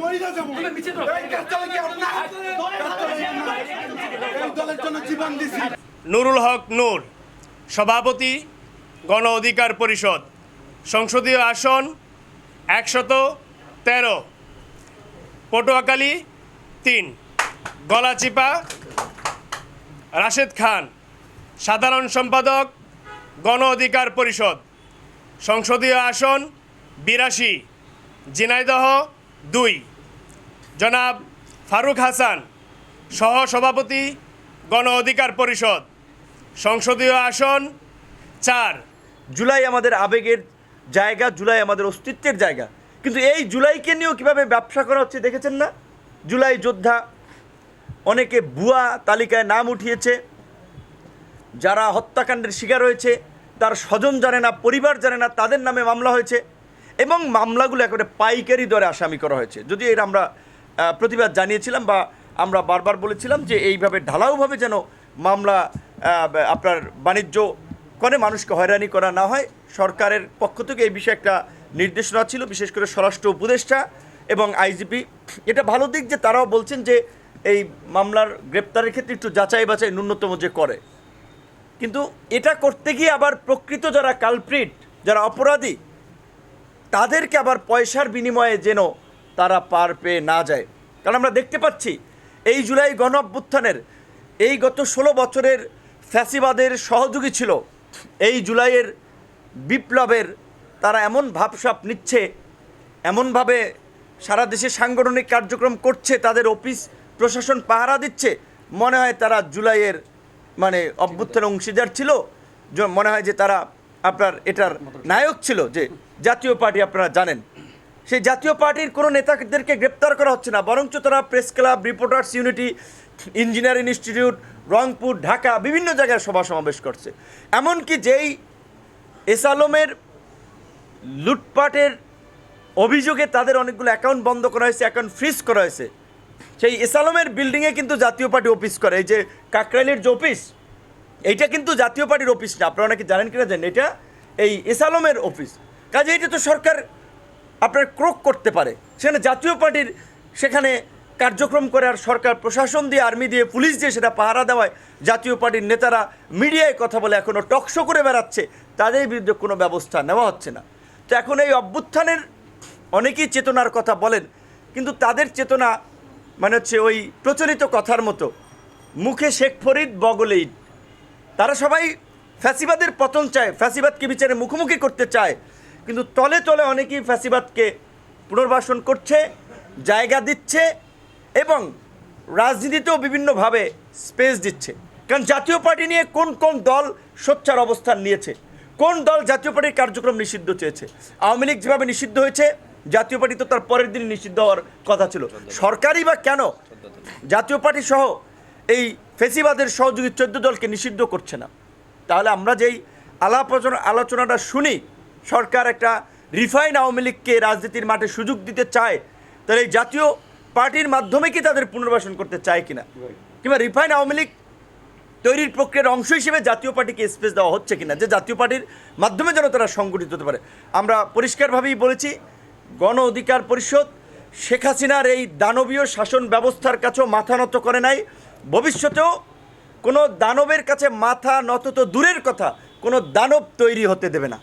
মহিলা যাব তুমি। মিছে তো। এই কাজটা কি আপনার এই দলের জন্য জীবন দিছি। নুরুল হক নূর সভাপতি গণ অধিকার পরিষদ সংসদীয় আসন একশত তেরো পটুয়াখালী তিন গলাচিপা রাশেদ খান সাধারণ সম্পাদক গণ অধিকার পরিষদ সংসদীয় আসন বিরাশি ঝিনাইদহ দুই। জনাব ফারুক হাসান সহ সভাপতি গণ অধিকার পরিষদ, সংসদীয় আসন। চার। জুলাই আমাদের আবেগের জায়গা, জুলাই আমাদের অস্তিত্বের জায়গা। কিন্তু এই জুলাইকে নিয়েও কীভাবে ব্যবসা করা হচ্ছে দেখেছেন না? জুলাই যোদ্ধা অনেকে ভুয়া তালিকায় নাম উঠিয়েছে। যারা হত্যাকাণ্ডের শিকার হয়েছে, তার স্বজন জানে না, পরিবার জানে না, তাদের নামে মামলা হয়েছে। এবং মামলাগুলো একেবারে পাইকারি দরে আসামি করা হয়েছে। যদি এর আমরা প্রতিবাদ জানিয়েছিলাম বা আমরা বারবার বলেছিলাম যে এইভাবে ঢালাওভাবে যেন মামলা আপনার বাণিজ্য করে, মানুষকে হয়রানি করা না হয়, সরকারের পক্ষ থেকে এই বিষয়ে একটা নির্দেশনা ছিল, বিশেষ করে স্বরাষ্ট্র উপদেষ্টা এবং আইজিপি। এটা ভালো দিক যে তারাও বলছেন যে এই মামলার গ্রেপ্তারের ক্ষেত্রে একটু যাচাই বাছাই ন্যূনতম যে করে। কিন্তু এটা করতে গিয়ে আবার প্রকৃত যারা কালপ্রিট যারা অপরাধী তাদেরকে আবার পয়সার বিনিময়ে যেন তারা পার পেয়ে না যায়। কারণ আমরা দেখতে পাচ্ছি এই জুলাই গণ অভ্যুত্থানের এই গত ষোলো বছরের ফ্যাসিবাদের সহযোগী ছিল। এই জুলাইয়ের বিপ্লবের তারা এমন ভাবসাপ নিচ্ছে এমনভাবে সারা দেশে সাংগঠনিক কার্যক্রম করছে তাদের অফিস প্রশাসন পাহারা দিচ্ছে। মনে হয় তারা জুলাইয়ের মানে অভ্যুত্থানের অংশীদার ছিল। মনে হয় যে তারা আপনার এটার নায়ক ছিল যে জাতীয় পার্টি আপনারা জানেন। সেই জাতীয় পার্টির কোনো নেতাদেরকে গ্রেপ্তার করা হচ্ছে না, বরঞ্চ তারা press club, reporters unity, engineering institute, Rangpur, Dhaka বিভিন্ন জায়গায় সভা সমাবেশ করছে। এমনকি যেই এস আলমের লুটপাটের অভিযোগে তাদের অনেকগুলো অ্যাকাউন্ট বন্ধ করা হয়েছে, অ্যাকাউন্ট ফ্রিজ করা হয়েছে, সেই এসালমের বিল্ডিংয়ে কিন্তু জাতীয় পার্টি অফিস করে। এই যে কাকরাইলের যে অফিস, এইটা কিন্তু জাতীয় পার্টির অফিস না। আপনারা অনেকে জানেন কিনা জানেন এটা এই এসালমের অফিস। কাজে এটা তো সরকার আপনার ক্রোক করতে পারে, সেখানে জাতীয় পার্টির সেখানে কার্যক্রম করে আর সরকার প্রশাসন দিয়ে, আর্মি দিয়ে, পুলিশ দিয়ে সেটা পাহারা দেওয়ায় জাতীয় পার্টির নেতারা মিডিয়ায় কথা বলে এখনও টকশো করে বেড়াচ্ছে, তাদের বিরুদ্ধে কোনো ব্যবস্থা নেওয়া হচ্ছে না। তো এখন এই অভ্যুত্থানের অনেকেই চেতনার কথা বলেন, কিন্তু তাদের চেতনা মানে হচ্ছে ওই প্রচলিত কথার মতো, মুখে শেখ ফরিদ বগলেইট তারা সবাই ফ্যাসিবাদের পতন চায়, ফ্যাসিবাদকে বিচারে মুখোমুখি করতে চায়। কিন্তু তলে তলে অনেকেই ফ্যাসিবাদকে পুনর্বাসন করছে, জায়গা দিচ্ছে এবং রাজনীতিতেও বিভিন্নভাবে স্পেস দিচ্ছে। কারণ জাতীয় পার্টি নিয়ে কোন কোন দল সোচ্চার অবস্থান নিয়েছে, কোন দল জাতীয় পার্টির কার্যক্রম নিষিদ্ধ চেয়েছে? আওয়ামী লীগ যেভাবে নিষিদ্ধ হয়েছে, জাতীয় পার্টি তো তার পরের দিন নিষিদ্ধ হওয়ার কথা ছিল। সরকারই বা কেন জাতীয় পার্টি সহ এই ফেসিবাদের সহযোগী চোদ্দ দলকে নিষিদ্ধ করছে না? তাহলে আমরা যেই আলাপ আলোচনাটা শুনি সরকার একটা রিফাইন আওয়ামী লীগকে রাজনীতির মাঠে সুযোগ দিতে চায় তাহলে এই জাতীয় পার্টির মাধ্যমে কি তাদের পুনর্বাসন করতে চায় কিনা? কিংবা রিফাইন আওয়ামী লীগ তৈরির প্রক্রিয়ার অংশ হিসেবে জাতীয় পার্টিকে স্পেস দেওয়া হচ্ছে কিনা? যে জাতীয় পার্টির মাধ্যমে যেন তারা সংগঠিত হতে পারে। আমরা পরিষ্কারভাবেই বলেছি গণ অধিকার পরিষদ শেখ হাসিনার এই দানবীয় শাসন ব্যবস্থার কাছেও মাথা নত করে নাই। ভবিষ্যতেও কোনো দানবের কাছে মাথা নত তো দূরের কথা কোনো দানব তৈরি হতে দেবে না।